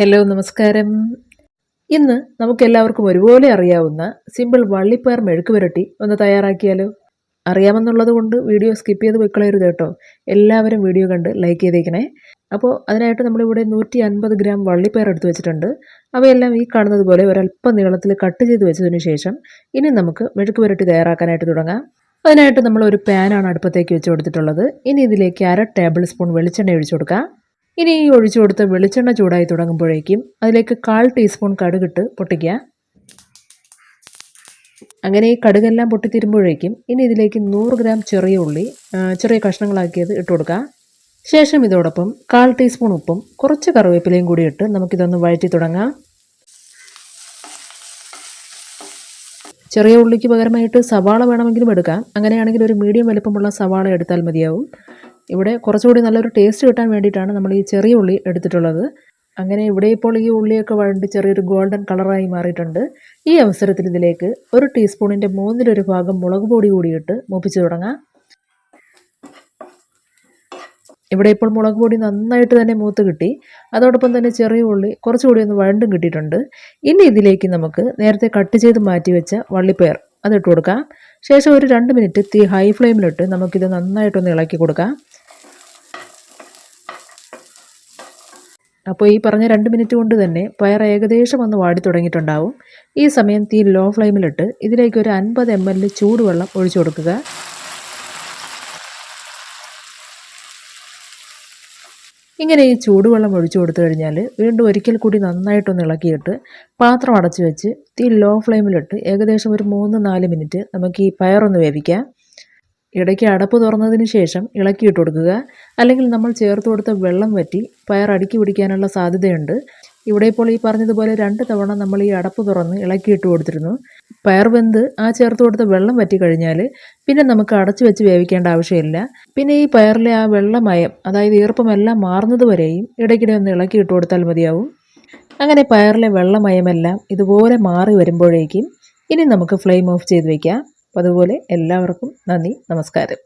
Hello നമസ്കാരം. ഇന്ന് നമുക്കെല്ലാവർക്കും ഒരുപോലെ അറിയാവുന്ന സിമ്പിൾ വള്ളിപ്പയർ മെഴുക്ക് പുരട്ടി ഒന്ന് തയ്യാറാക്കിയാലോ? അറിയാമെന്നുള്ളത് കൊണ്ട് വീഡിയോ സ്കിപ്പ് ചെയ്ത് വെക്കളയരുത് കേട്ടോ. എല്ലാവരും വീഡിയോ കണ്ട് ലൈക്ക് ചെയ്തേക്കണേ. അപ്പോൾ അതിനായിട്ട് നമ്മളിവിടെ നൂറ്റി അൻപത് ഗ്രാം വള്ളിപ്പയർ എടുത്ത് വെച്ചിട്ടുണ്ട്. അവയെല്ലാം ഈ കാണുന്നത് പോലെ ഒരല്പം നീളത്തിൽ കട്ട് ചെയ്ത് വെച്ചതിന് ശേഷം ഇനി നമുക്ക് മെഴുക്ക് പുരട്ടി തയ്യാറാക്കാനായിട്ട് തുടങ്ങാം. അതിനായിട്ട് നമ്മൾ ഒരു പാനാണ് അടുപ്പത്തേക്ക് വെച്ച് കൊടുത്തിട്ടുള്ളത്. ഇനി ഇതിലേക്ക് അര ടേബിൾ സ്പൂൺ വെളിച്ചെണ്ണ ഒഴിച്ചു കൊടുക്കാം. ഇനി ഈ ഒഴിച്ചു കൊടുത്ത വെളിച്ചെണ്ണ ചൂടായി തുടങ്ങുമ്പോഴേക്കും അതിലേക്ക് കാൽ ടീസ്പൂൺ കടുകിട്ട് പൊട്ടിക്കുക. അങ്ങനെ ഈ കടുകെല്ലാം പൊട്ടിത്തീരുമ്പോഴേക്കും ഇനി ഇതിലേക്ക് നൂറ് ഗ്രാം ചെറിയ ഉള്ളി ചെറിയ കഷ്ണങ്ങളാക്കിയത് ഇട്ട് കൊടുക്കുക. ശേഷം ഇതോടൊപ്പം കാൽ ടീസ്പൂൺ ഉപ്പും കുറച്ച് കറിവേപ്പിലയും കൂടി ഇട്ട് നമുക്കിതൊന്ന് വഴറ്റി തുടങ്ങാം. ചെറിയ ഉള്ളിക്ക് പകരമായിട്ട് സവാള വേണമെങ്കിലും എടുക്കാം. അങ്ങനെയാണെങ്കിൽ ഒരു മീഡിയം വലുപ്പമുള്ള സവാള എടുത്താൽ മതിയാവും. ഇവിടെ കുറച്ചുകൂടി നല്ലൊരു ടേസ്റ്റ് കിട്ടാൻ വേണ്ടിയിട്ടാണ് നമ്മൾ ഈ ചെറിയ ഉള്ളി എടുത്തിട്ടുള്ളത്. അങ്ങനെ ഇവിടെ ഇപ്പോൾ ഈ ഉള്ളിയൊക്കെ വഴണ്ട് ചെറിയൊരു ഗോൾഡൻ കളറായി മാറിയിട്ടുണ്ട്. ഈ അവസരത്തിൽ ഇതിലേക്ക് ഒരു ടീസ്പൂണിന്റെ മൂന്നിലൊരു ഭാഗം മുളക് പൊടി കൂടിയിട്ട് മൂപ്പിച്ചു തുടങ്ങാം. ഇവിടെ ഇപ്പോൾ മുളക് പൊടി നന്നായിട്ട് തന്നെ മൂത്ത് കിട്ടി. അതോടൊപ്പം തന്നെ ചെറിയ ഉള്ളി കുറച്ചുകൂടി ഒന്ന് വഴണ്ടും കിട്ടിയിട്ടുണ്ട്. ഇനി ഇതിലേക്ക് നമുക്ക് നേരത്തെ കട്ട് ചെയ്ത് മാറ്റി വെച്ച വള്ളിപ്പയർ അതിട്ട് കൊടുക്കാം. ശേഷം ഒരു രണ്ട് മിനിറ്റ് തീ ഹൈ ഫ്ലെയിമിലിട്ട് നമുക്കിത് നന്നായിട്ടൊന്ന് ഇളക്കി കൊടുക്കാം. അപ്പോൾ ഈ പറഞ്ഞ രണ്ട് മിനിറ്റ് കൊണ്ട് തന്നെ പയർ ഏകദേശം ഒന്ന് വാടി തുടങ്ങിയിട്ടുണ്ടാവും. ഈ സമയം തീ ലോ ഫ്ലെയിമിലിട്ട് ഇതിലേക്ക് ഒരു അൻപത് എം എൽ ചൂടുവെള്ളം ഒഴിച്ചു കൊടുക്കുക. ഇങ്ങനെ ഈ ചൂടുവെള്ളം ഒഴിച്ചു കൊടുത്തു കഴിഞ്ഞാൽ വീണ്ടും ഒരിക്കൽ കൂടി നന്നായിട്ടൊന്ന് ഇളക്കിയിട്ട് പാത്രം അടച്ചു വെച്ച് തീ ലോ ഫ്ലെയിമിലിട്ട് ഏകദേശം ഒരു മൂന്ന് നാല് മിനിറ്റ് നമുക്ക് ഈ പയറൊന്ന് വേവിക്കാം. ഇടയ്ക്ക് അടപ്പ് തുറന്നതിന് ശേഷം ഇളക്കിയിട്ട് കൊടുക്കുക. അല്ലെങ്കിൽ നമ്മൾ ചേർത്ത് കൊടുത്ത വെള്ളം വറ്റി പയർ അടുക്കി പിടിക്കാനുള്ള സാധ്യതയുണ്ട്. ഇവിടെ ഇപ്പോൾ ഈ പറഞ്ഞതുപോലെ രണ്ട് തവണ നമ്മൾ ഈ അടപ്പ് തുറന്ന് ഇളക്കിയിട്ട് കൊടുത്തിരുന്നു. പയർ വെന്ത് ആ ചേർത്ത് കൊടുത്ത വെള്ളം വറ്റി കഴിഞ്ഞാൽ പിന്നെ നമുക്ക് അടച്ചു വെച്ച് വേവിക്കേണ്ട ആവശ്യമില്ല. പിന്നെ ഈ പയറിലെ ആ വെള്ളമയം അതായത് ഈർപ്പമെല്ലാം മാറുന്നത് വരെയും ഇടയ്ക്കിടെ ഒന്ന് ഇളക്കിയിട്ട് കൊടുത്താൽ മതിയാവും. അങ്ങനെ പയറിലെ വെള്ളമയമെല്ലാം ഇതുപോലെ മാറി വരുമ്പോഴേക്കും ഇനി നമുക്ക് ഫ്ലെയിം ഓഫ് ചെയ്ത് വയ്ക്കാം അപ്പോൾ അതുപോലെ എല്ലാവർക്കും നന്ദി നമസ്കാരം.